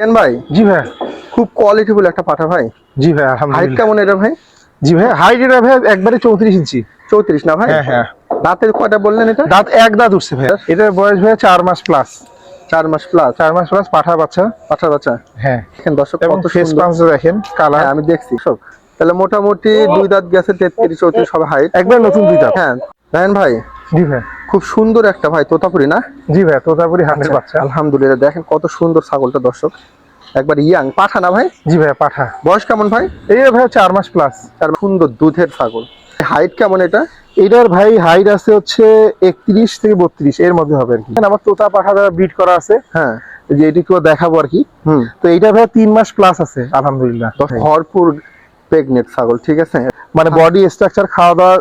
কেন ভাই? জি ভাই। খুব কোয়ালিটিফুল একটা পাঠা ভাই। জি ভাই হাইট কেমন এটা ভাই? জি ভাই হাইট এটা ভাই একবারে চৌত্রিশ ইঞ্চি। চৌত্রিশ না ভাই? হ্যাঁ হ্যাঁ। দাঁতের কয়টা বললেন এটা? দাঁত এক দাঁত উঠছে ভাই। এটার বয়স ভাই চার মাস প্লাস চার মাস প্লাস চার মাস প্লাস পাঠা বাচ্চা। পাঠা বাচ্চা? হ্যাঁ। দেখেন দর্শক এবং কত ফেস সুন্দর। দেখেন কালার হ্যাঁ আমি দেখছি। সব। তাহলে মোটামুটি দুই দাঁত গেছে তেত্রিশ চৌত্রিশ সব হাইট একবার নতুন দুই দাঁত। হ্যাঁ। ভাই। জি ভাই। খুব সুন্দর একটা ভাই তোতাপুরি না? জি ভাই তোতাপুরি হান্ড্রেড আচ্ছা, বাচ্চা। আলহামদুলিল্লাহ দেখেন কত সুন্দর ছাগলটা দর্শক। একবার ইয়াং পাঠা না ভাই? জি ভাই পাঠা। বয়স কেমন ভাই? এই ভাই চার মাস প্লাস তার সুন্দর দুধের ছাগল। হাইট কেমন এটা? এটার ভাই হাইট আছে হচ্ছে একত্রিশ থেকে বত্রিশ এর মধ্যে হবে আর কি। আমার তোতা পাঠা দ্বারা বিট করা আছে। হ্যাঁ। যে এটি একটু দেখাবো আর কি। হুম। তো এইটা ভাই তিন মাস প্লাস আছে আলহামদুলিল্লাহ। ভরপুর প্রেগনেন্ট ছাগল ঠিক আছে? মানে বডি স্ট্রাকচার খাওয়া দাওয়া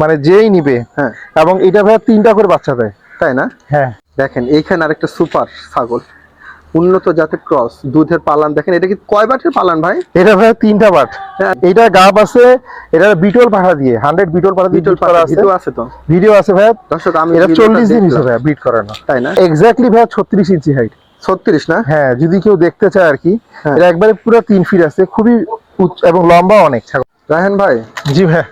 মানে যেই নিবে হ্যাঁ। এবং এটা ভাই তিনটা করে বাচ্চা দেয়। তাই না? হ্যাঁ। দেখেন এইখানে আরেকটা সুপার ছাগল। উন্নত জাতের ক্রস দুধের পালান। দেখেন এটা কি কয় বাটের পালান ভাই? এটা ভাই তিনটা বাট। হ্যাঁ। এইটা গাব আছে এটা বিটল পাঠা দিয়ে হান্ড্রেড বিটল পাঠা বিটল বিট আছে। ভিডিও আছে তো? ভিডিও আছে ভাই দর্শক আমি এটা চল্লিশ দিন। হিসেবে বিট করানো। তাই না? এক্স্যাক্টলি ভাই ছত্রিশ ইঞ্চি হাইট ছত্রিশ না? হ্যাঁ যদি কেউ দেখতে চায় আর কি হ্যাঁ। এটা একবারে পুরো তিন ফিট আছে খুবই উচ্চ এবং লম্বা অনেক ছাগল। রাহেন ভাই জি ভাই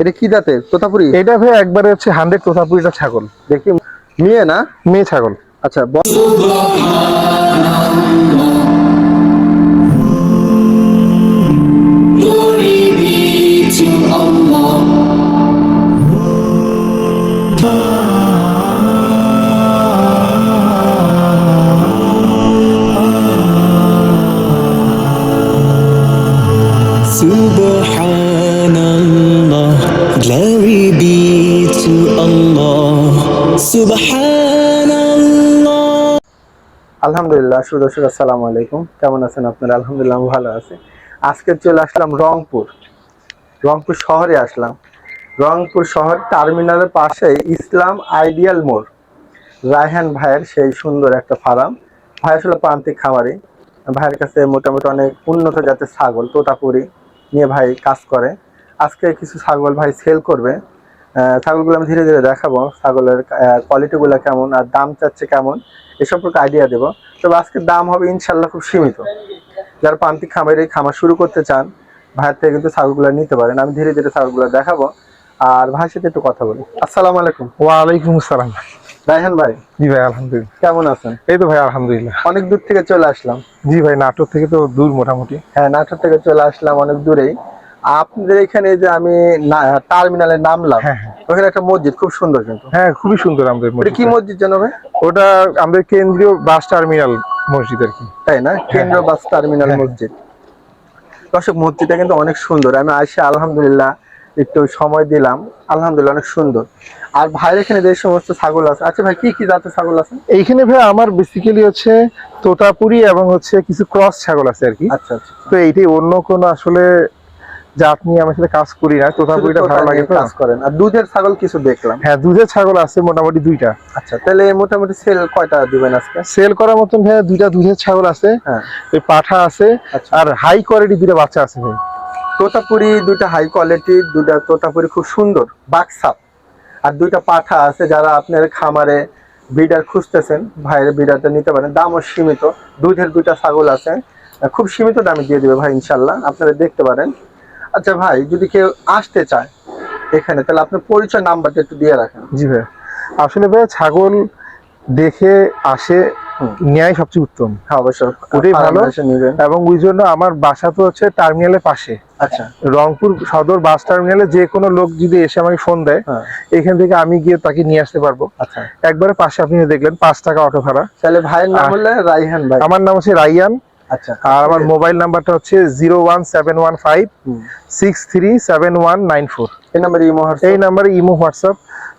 এটা কি জাতের? তোতাপুরি? এটা ভাই একবারে হচ্ছে হান্ড্রেড তোতাপুরিটা ছাগল। দেখি। মেয়ে না? মেয়ে ছাগল। আচ্ছা আলহামদুলিল্লাহ সুদর্শক আসসালামু আলাইকুম। কেমন আছেন আপনারা? আলহামদুলিল্লাহ ভালো আছি। আজকে চলে আসলাম রংপুর। রংপুর শহরে আসলাম। রংপুর শহর টার্মিনালের পাশে ইসলাম আইডিয়াল মোড়। রায়হান ভাইয়ের সেই সুন্দর একটা ফার্ম। ভাই আসলে প্রান্তিক খামারি। ভাইয়ের কাছে মোটামুটি অনেক উন্নত জাতের ছাগল, তোতাপুরি নিয়ে ভাই কাজ করে। আজকে কিছু ছাগল ভাই সেল করবে। ছাগলগুলো আমি ধীরে ধীরে দেখাবো ছাগলের কোয়ালিটিগুলো কেমন আর দাম চাচ্ছে কেমন এ সম্পর্কে আইডিয়া দেবো। তবে আজকের দাম হবে ইনশাল্লাহ খুব সীমিত। যারা প্রান্তিক খামারে এই খামার শুরু করতে চান ভাইয়ের থেকে কিন্তু ছাগলগুলো নিতে পারেন। আমি ধীরে ধীরে ছাগলগুলো দেখাবো। আর ভাইয়ের সাথে একটু কথা বলি। আসসালামু আলাইকুম। ওয়ালাইকুম আসসালাম। রায়হান ভাই। জি ভাই আলহামদুলিল্লাহ। কেমন আছেন? এই তো ভাই আলহামদুলিল্লাহ। অনেক দূর থেকে চলে আসলাম। জি ভাই নাটোর থেকে তো দূর মোটামুটি। হ্যাঁ নাটোর থেকে চলে আসলাম অনেক দূরেই। আপনাদের এখানে যে আমি টার্মিনালে নামলাম হ্যাঁ, হ্যাঁ। ওখানে একটা মসজিদ খুব সুন্দর কিন্তু। হ্যাঁ খুবই সুন্দর আমাদের ওটা কি মসজিদ জানো ভাই? ওটা আমাদের কেন্দ্রীয় বাস টার্মিনাল মসজিদ আর কি। তাই না? কেন্দ্রীয় বাস টার্মিনাল হ্যাঁ। মসজিদ। দর্শক মসজিদটা কিন্তু অনেক সুন্দর। আমি আসি আলহামদুলিল্লাহ একটু সময় দিলাম। আলহামদুলিল্লাহ অনেক সুন্দর। আর ভাইয়ের এখানে যে সমস্ত ছাগল আছে আচ্ছা ভাই কি কি জাতের ছাগল আছে? এইখানে ভাই আমার বেসিক্যালি হচ্ছে তোতাপুরি এবং হচ্ছে কিছু ক্রস ছাগল আছে আর কি। আচ্ছা আচ্ছা। তো এইটাই অন্য কোনো আসলে আমি আসলে কাজ করি না তোতাপুরিটা ভালো লাগে কাজ করেন আর দুধের ছাগল কিছু দেখলাম। হ্যাঁ দুধের ছাগল আছে মোটামুটি দুইটা। আচ্ছা তাহলে মোটামুটি সেল কয়টা দিবেন আজকে? সেল করার মতন ভাই দুইটা দুধের ছাগল আছে হ্যাঁ। পাঠা আছে আচ্ছা। আর হাই কোয়ালিটি দুইটা বাচ্চা আছে ভাই। তোতাপুরি দুইটা হাই কোয়ালিটি দুইটা তোতাপুরি খুব সুন্দর বাক্সাপ। আর দুইটা পাঠা আছে যারা আপনার খামারে বিডার খুঁজতেছেন ভাইয়ের বিডারটা নিতে পারেন। দামও সীমিত দুধের দুইটা ছাগল আছে। খুব সীমিত দামে দিয়ে দেবে ভাই ইনশাল্লাহ। আপনারা দেখতে পারেন। আচ্ছা ভাই যদি কেউ আসতে চায় এখানে তাহলে আপনার পরিচয় নাম্বারটা একটু দিয়ে রাখেন। জি ভাই। আসলে ভাই ছাগল দেখে আসে হুম। নেয় সবচেয়ে উত্তম। হ্যাঁ অবশ্যই। ওটাই ভালো। এবং ওই জন্য আমার বাসা তো হচ্ছে টার্মিনালের পাশে। আচ্ছা। রংপুর সদর বাস টার্মিনালে যে কোনো লোক যদি এসে আমাকে ফোন দেয় হ্যাঁ। এখান থেকে আমি গিয়ে তাকে নিয়ে আসতে পারব। আচ্ছা। একবারে পাশে আপনি দেখলেন পাঁচ টাকা অটো ভাড়া। তাহলে ভাইয়ের নাম হলে রাইহান ভাই। আমার নাম হচ্ছে রাইয়ান। আচ্ছা আর আমার মোবাইল নাম্বারটা হচ্ছে zero one seven one five. Six three seven one nine four. এই নাম্বারে ইমো এই নাম্বারে ইমো হোয়াটসঅ্যাপ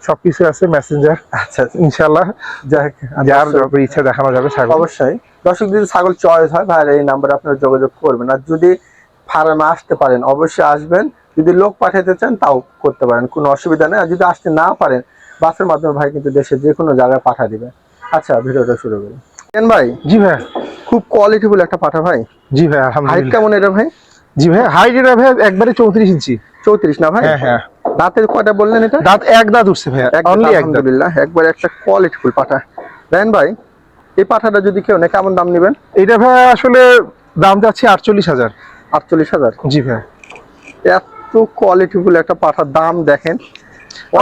সবকিছু আছে মেসেঞ্জার। আচ্ছা আচ্ছা। ইনশাল্লাহ যাক যার অবশ্যই। ইচ্ছা দেখানো যাবে ছাগল। অবশ্যই। দর্শক যদি ছাগল চয়েস হয় ভাইয়ের এই নাম্বারে আপনারা যোগাযোগ করবেন। আর যদি ফার্মে আসতে পারেন অবশ্যই আসবেন। যদি লোক পাঠাতে চান তাও করতে পারেন কোনো অসুবিধা নেই। আর যদি আসতে না পারেন বাসের মাধ্যমে ভাই কিন্তু দেশে যে কোনো জায়গায় পাঠা দিবে আচ্ছা ভিডিওটা শুরু করি। কেন ভাই? জি ভাই। খুব কোয়ালিটিফুল একটা পাঠা ভাই। জি ভাই হাইট কেমন এটা ভাই? জি ভাই হাইট এটা ভাই একবারে চৌত্রিশ ইঞ্চি। চৌত্রিশ না ভাই? হ্যাঁ হ্যাঁ। দাঁতের কয়টা বললেন এটা? দাঁত এক দাঁত উঠছে ভাই অনলি আলহামদুলিল্লাহ একবার একটা কোয়ালিটিফুল পাঠা। দেন ভাই এই পাঠাটা যদি কেউ নেয় কেমন দাম নেবেন? এটা ভাই আসলে দাম যাচ্ছে আটচল্লিশ হাজার। আটচল্লিশ হাজার? জি ভাই। এত কোয়ালিটিফুল একটা পাঠার দাম দেখেন।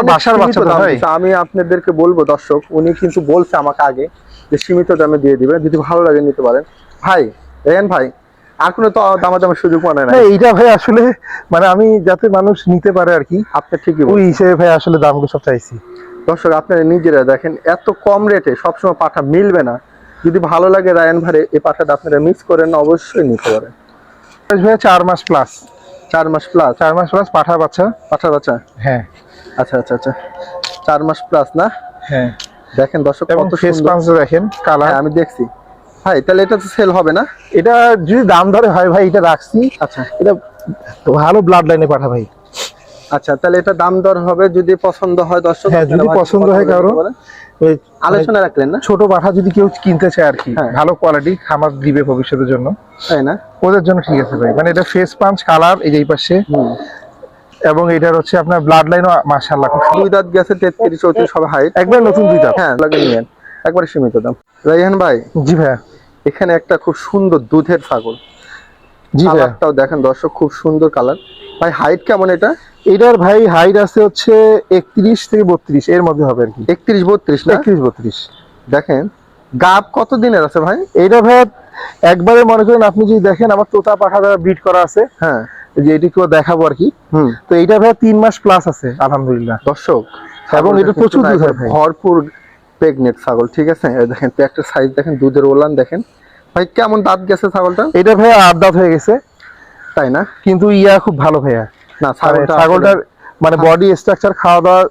বাসার বাচ্চা। আমি আপনাদেরকে বলব দর্শক উনি কিন্তু বলছে আমাকে আগে যে সীমিত দামে দিয়ে দিবে যদি ভালো লাগে নিতে পারেন। ভাই দেখেন ভাই আর কোনো তো দামাদামের সুযোগ মনে হ্যাঁ এইটা ভাই আসলে মানে আমি যাতে মানুষ নিতে পারে আর কি আপনি ঠিকই ওই হিসেবে ভাই আসলে দামগুলো সব চাইছি। দর্শক আপনারা নিজেরা দেখেন এত কম রেটে সবসময় পাঠা মিলবে না। যদি ভালো লাগে রায়ন ভারে এই পাঠাটা আপনারা মিস করেন অবশ্যই নিতে পারেন। বয়স ভাই চার মাস প্লাস চার মাস প্লাস চার মাস প্লাস পাঠা বাচ্চা পাঠা বাচ্চা হ্যাঁ। আচ্ছা আচ্ছা আচ্ছা। চার মাস প্লাস না? হ্যাঁ। দেখেন দর্শক কত ফেস পাঞ্চ দেখেন কালার হ্যাঁ আমি দেখছি। ভাই তাহলে এটা তো সেল হবে না? এটা যদি দাম ধরে হয় ভাই এটা রাখছি। আচ্ছা। এটা ভালো ব্লাড লাইনে পাঠা ভাই। আচ্ছা তাহলে এটা দাম দর হবে যদি পছন্দ হয় দর্শক হ্যাঁ, যদি পছন্দ হয় কারও, ওই আলোচনা রাখলেন না? ছোট পাঠা যদি কেউ কিনতে চায় আর কি হ্যাঁ। ভালো কোয়ালিটি খামার দিবে ভবিষ্যতের জন্য। তাই না? ওদের জন্য ঠিক আছে ভাই। মানে এটা ফেস পাঞ্চ কালার এই যে এই পাশে। এবং এটার হচ্ছে আপনার ব্লাড লাইনও মাশাআল্লাহ খুব দুই দাঁত গেছে তেত্রিশ চৌত্রিশ সব হাইট একবার নতুন দুই দাঁত। হ্যাঁ লাগে নিয়েন। একবারে সীমিত দাম। রাইহান ভাই জি ভাইয়া। এখানে একটা খুব সুন্দর দুধের ছাগল। জি কালারটাও দেখেন দর্শক খুব সুন্দর কালার। ভাই হাইট কেমন এটা? এটার ভাই হাইট আছে হচ্ছে একত্রিশ থেকে বত্রিশ এর মধ্যে হবে আর কি। একত্রিশ বত্রিশ না? একত্রিশ বত্রিশ। দেখেন গাব কত দিনের আছে ভাই? এইটা ভাই একবারে মনে করেন আপনি যদি দেখেন আমার তোতা পাঠা দ্বারা বিট করা আছে। হ্যাঁ। যে দেখাবো আর কি। তো এইটা ভাই তিন মাস প্লাস আছে আলহামদুলিল্লাহ। দর্শক এবং এটা প্রচুর দুধ হয় ভরপুর প্রেগনেন্ট ছাগল ঠিক আছে? দেখেন সাইজ দেখেন দুধের ওলান দেখেন। ভাই কেমন দাঁত গেছে ছাগলটা? এটা ভাই আট দাঁত হয়ে গেছে। তাই না? কিন্তু ইয়া খুব ভালো ভাইয়া। না মানে ছাগলটার মানে বডি স্ট্রাকচার খাওয়া দাওয়া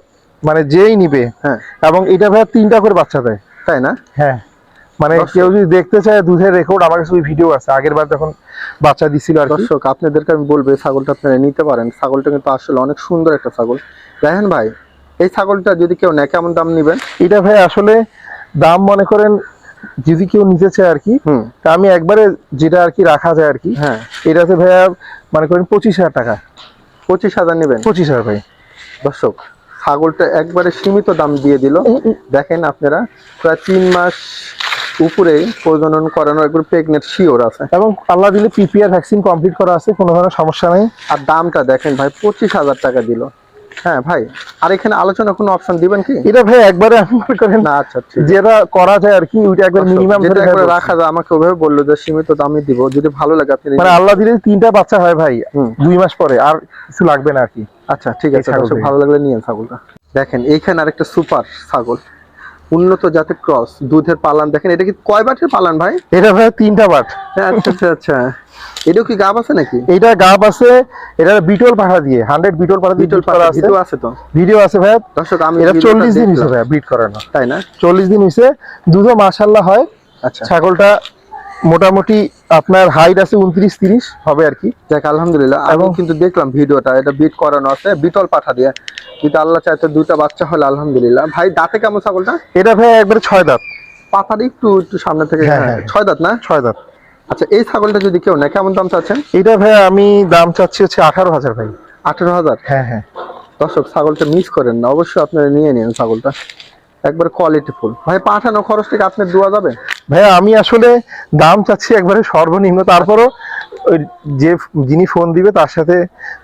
মানে যেই নিবে হ্যাঁ। এবং এটা ভাই তিনটা করে বাচ্চা দেয়। তাই না? হ্যাঁ। মানে। কেউ যদি দেখতে চায় দুধের রেকর্ড আমার কাছে ওই ভিডিও আছে। আগের বার যখন বাচ্চা দিছিল আর দর্শক আপনাদেরকে আমি বলব এই ছাগলটা আপনারা নিতে পারেন। ছাগলটা কিন্তু আসলে অনেক সুন্দর একটা ছাগল। দেখেন ভাই এই ছাগলটা যদি কেউ নেয় কেমন দাম নিবেন? এটা ভাই আসলে দাম মনে করেন যদি কেউ নিতে চায় আর কি তা আমি একবারে যেটা আর কি রাখা যায় আর কি হ্যাঁ। এটাতে ভাইয়া মনে করেন পঁচিশ হাজার টাকা। পঁচিশ হাজার নেবেন? পঁচিশ হাজার ভাই। দর্শক ছাগলটা একবারে সীমিত দাম দিয়ে দিল। দেখেন আপনারা প্রায় তিন মাস উপরে প্রজনন করানো একবার প্রেগনেন্ট শিওর আছে। এবং আল্লাহ দিলে পিপিআর ভ্যাকসিন কমপ্লিট করা আছে কোনো ধরনের সমস্যা নেই। আর দামটা দেখেন ভাই পঁচিশ হাজার টাকা দিল। হ্যাঁ ভাই আর এখানে আলোচনা কোনো অপশন দিবেন কি? এটা ভাই একবারে আমি মনে করেন। না আচ্ছা যেটা করা যায় আর কি ওইটা একবার মিনিমাম যেটা একবার রাখা যায় আমাকে ওভাবে বলল যে সীমিত দামে দিব যদি ভালো লাগে আপনি মানে আল্লাহ দিলে তিনটা বাচ্চা হয় ভাই দুই মাস পরে আর কিছু লাগবে না আর কি। আচ্ছা ঠিক আছে। ভালো লাগলে নিয়ে ছাগলটা। দেখেন এইখানে আরেকটা সুপার ছাগল। উন্নত জাতের ক্রস দুধের পালান দেখেন এটা কি কয় বাটের পালান ভাই? এটা ভাই তিনটা বাট। হ্যাঁ, আচ্ছা আচ্ছা আচ্ছা। এটাও কি গাব আছে নাকি? এটা গাব আছে এটা বিটল পাঠা দিয়ে হান্ড্রেড বিটল পাঠা বিটল বিট আছে। ভিডিও আছে তো? ভিডিও আছে ভাই। দর্শক আমি এটা ভিডিওটা চল্লিশ দিন হিসেবে বিট করানো। তাই না? চল্লিশ দিন হিসেবে দুধও মাসাল্লাহ হয়। আচ্ছা। ছাগলটা মোটামুটি আপনার হাইট আছে উনত্রিশ তিরিশ হবে আর কি। দেখ আলহামদুলিল্লাহ। এবং- কিন্তু দেখলাম ভিডিওটা এটা বিট করানো আছে বিটল পাঠা দিয়ে। যদি আল্লাহ চাইতে দুইটা বাচ্চা হলে আলহামদুলিল্লাহ। ভাই দাঁতে কেমন ছাগলটা? এটা ভাই একবারে ছয় দাঁত। পাতাটা একটু একটু সামনে থেকে হ্যাঁ, হ্যাঁ, হ্যাঁ। ছয় দাঁত না? ছয় দাঁত। আচ্ছা এই ছাগলটা যদি কেউ না কেমন দাম চাচ্ছেন? এটা ভাই আমি দাম চাচ্ছি হচ্ছে আঠারো হাজার ভাই। আঠারো হাজার? হ্যাঁ হ্যাঁ। দর্শক ছাগলটা মিস করেন না। অবশ্যই আপনারা নিয়ে নিন ছাগলটা। একবার কোয়ালিটি ফুল। ভাই পাঠানো খরচ থেকে আপনার দেওয়া যাবে? ভাই আমি আসলে দাম চাচ্ছি একবারে সর্বনিম্ন। তারপরও যে যিনি ফোন দিবে তার সাথে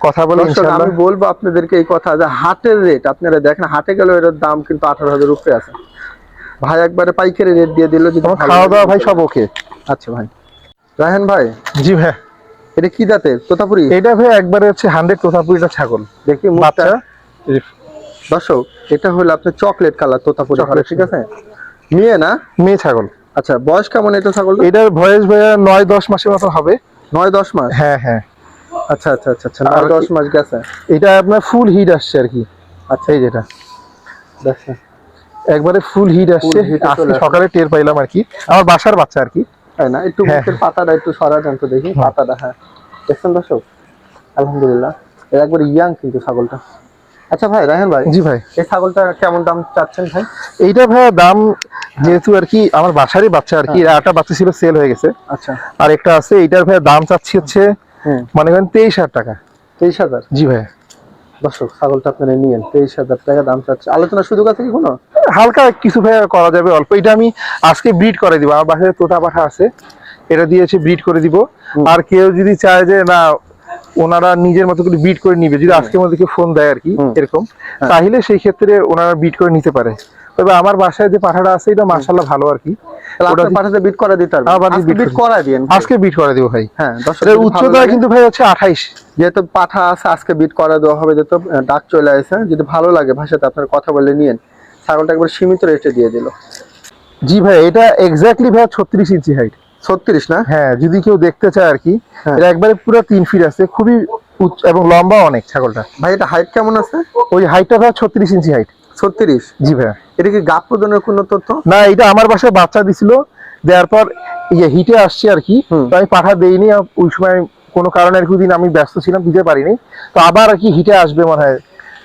কথা বলে আমি বলব আপনাদেরকে এই কথা যে হাটের রেট আপনারা দেখেন হাটে গেলে এটার দাম কিন্তু আঠারো হাজার উপরে আছে। ভাই একবারে পাইকারি রেট দিয়ে দিল যদি খাওয়া দাওয়া ভাই সব ওকে আচ্ছা ভাই। রাহেন ভাই জি ভাই এটা কি জাতের? তোতাপুরি? এটা ভাই একবারে হচ্ছে হান্ড্রেড তোতাপুরিটা ছাগল। দেখি বাচ্চা। দর্শক এটা হলো আপনার চকলেট কালার তোতাপুরি হবে, ঠিক আছে? মেয়ে না? মেয়ে ছাগল। আচ্ছা বয়স কেমন এটা ছাগল এটার বয়স ভাইয়া নয় দশ মাসের মতো হবে। নয় দশ মাস? হ্যাঁ হ্যাঁ। আচ্ছা আচ্ছা আচ্ছা আচ্ছা নয় দশ মাস গেছে। এটা আপনার ফুল হিট আসছে আর কি। আচ্ছা। এই যেটা। একবারে ফুল হিট আসছে। আজকে সকালে টের পাইলাম আর কি। আমার বাসার বাচ্চা আর কি। তাই না? একটু হ্যাঁ। মুখের পাতাটা একটু সরা দেন তো দেখি। পাতাটা হ্যাঁ। দেখছেন দর্শক? আলহামদুলিল্লাহ। এর একবার ইয়াং কিন্তু ছাগলটা। আচ্ছা ভাই রাহেন ভাই জি ভাই। এই ছাগলটা কেমন দাম চাচ্ছেন ভাই? এইটা ভাইয়া দাম যেহেতু আর কি আমার বাসারই বাচ্চা আর কি হ্যাঁ। একটা বাচ্চা ছিল সেল হয়ে গেছে। আচ্ছা। আর একটা আছে এইটার ভাইয়া দাম চাচ্ছি হচ্ছে মনে করেন তেইশ হাজার টাকা। তেইশ হাজার? জি ভাই দর্শক ছাগলটা আপনারা নিয়েন তেইশ হাজার টাকা দাম চাচ্ছে। আলোচনা সুযোগ আছে কি কোনো? হালকা কিছু ভাই করা যাবে অল্প। এটা আমি আজকে ব্রিড করে দিব আমার বাসায় তোতা পাঠা আছে এটা দিয়েছে ব্রিড করে দিব। আর কেউ যদি চায় যে না ওনারা নিজের মতো করে বিট করে নিবে। যদি আজকের মধ্যে কেউ ফোন দেয় আর কি এরকম তাহলে সেই ক্ষেত্রে ওনারা বিট করে নিতে পারে। তবে আমার বাসায় যে পাঠাটা আছে এটা মার্শাল্লাহ ভালো আর কি। ওটা পাঠাতে বিট করে দিতে হবে। হ্যাঁ, আজকে বিট করা দিন আজকে বিট করে দিব ভাই। হ্যাঁ উচ্চতা কিন্তু ভাই হচ্ছে আঠাইশ। যেহেতু পাঠা আছে আজকে বিট করে দেওয়া হবে যেহেতু ডাক চলে আসে যদি ভালো লাগে ভাষাতে আপনার কথা বলে নিয়েন ছাগলটা একবার সীমিত রেটে দিয়ে দিল। জি ভাই এটা এক্স্যাক্টলি ভাই ছত্রিশ ইঞ্চি হাইট ছত্রিশ না? হ্যাঁ যদি কেউ দেখতে চায় আর কি হ্যাঁ। এটা একবারে পুরো তিন ফিট আছে খুবই উচ্চ এবং লম্বা অনেক ছাগলটা। ভাই এটা হাইট কেমন আছে? ওই হাইটটা ভাই ছত্রিশ ইঞ্চি হাইট ছত্রিশ? জি ভাই এটা কি গাপ প্রদানের কোনো তথ্য? না এটা আমার বাসায় বাচ্চা দিছিল দেওয়ার পর ইয়ে হিটে আসছে আর কি তো আমি পাঠা দেইনি ওই সময় কোনো কারণে আর দিন আমি ব্যস্ত ছিলাম দিতে পারিনি। তো আবার আর কি হিটে আসবে মনে হয়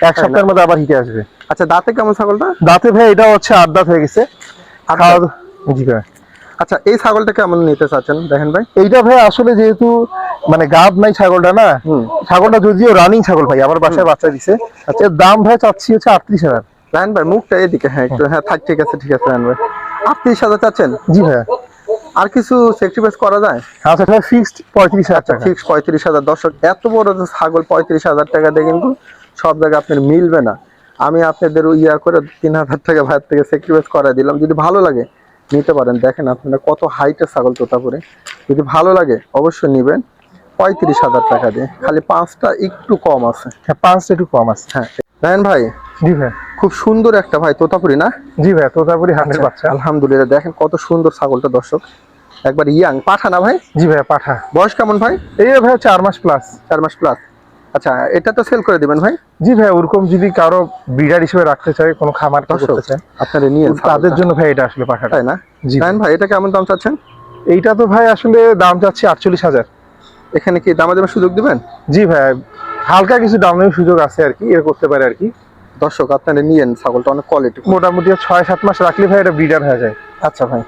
এক সপ্তাহের মধ্যে আবার হিটে আসবে। আচ্ছা দাঁতে কেমন ছাগলটা? দাঁতে ভাই এটা হচ্ছে আট দাঁত হয়ে গেছে। জি ভাই আচ্ছা এই ছাগলটা কেমন নিতে চাচ্ছেন? দেখেন ভাই। এইটা ভাই আসলে যেহেতু মানে গাব নাই ছাগলটা না? ছাগলটা যদিও রানিং ছাগল ভাই আমার বাসায় বাচ্চা দিছে। আচ্ছা দাম ভাই চাচ্ছি হচ্ছে আটত্রিশ হাজার। রায়ন ভাই মুখটা এদিকে হ্যাঁ একটু হ্যাঁ থাক ঠিক আছে ঠিক আছে রায়ন ভাই। আটত্রিশ হাজার চাচ্ছেন? জি ভাই আর কিছু সেক্রিফাইস করা যায়? আচ্ছা ভাই ফিক্সড পঁয়ত্রিশ হাজার টাকা। ফিক্স পঁয়ত্রিশ হাজার। দর্শক এত বড় যে ছাগল পঁয়ত্রিশ হাজার টাকা দিয়ে কিন্তু সব জায়গায় আপনার মিলবে না। আমি আপনাদের ইয়া করে তিন হাজার টাকা ভাইয়ের থেকে সেক্রিফাইস করা দিলাম। যদি ভালো লাগে নিতে পারেন। দেখেন আপনারা কত হাইটের ছাগল তোতাপুরে। যদি ভালো লাগে অবশ্যই নেবেন। পঁয়ত্রিশ হাজার টাকা দিয়ে। খালি পাঁচটা একটু কম আছে। হ্যাঁ পাঁচটা একটু কম আছে। হ্যাঁ রায়ন ভাই জি ভাই। খুব সুন্দর একটা ভাই তোতাপুরি না? জি ভাই তোতাপুরি হান্ড্রেড বাচ্চা। আলহামদুলিল্লাহ। দেখেন কত সুন্দর ছাগলটা দর্শক। একবার ইয়াং পাঠা না ভাই? জি ভাই পাঠা। বয়স কেমন ভাই? এই ভাই চার মাস প্লাস চার মাস প্লাস আচ্ছা এটা তো সেল করে দিবেন ভাই? জি ভাই ওরকম যদি কারও ব্রিডার হিসেবে রাখতে চায় কোনো খামার করতে চায় আপনারা নিয়ে তাদের জন্য ভাই এটা আসলে পাঠাটা। তাই না? জি ভাই। এটা কেমন দাম চাচ্ছেন? এইটা তো ভাই আসলে দাম চাচ্ছি আটচল্লিশ হাজার। এখানে কি দামা দামের সুযোগ দিবেন? জি ভাই হালকা কিছু দামের সুযোগ আছে আর কি এর করতে পারে আর কি। দর্শক আপনারা নিয়েন ছাগলটা অনেক কোয়ালিটি মোটামুটি ছয় সাত মাস রাখলে ভাই এটা ব্রিডার হয়ে যায়। আচ্ছা ভাই।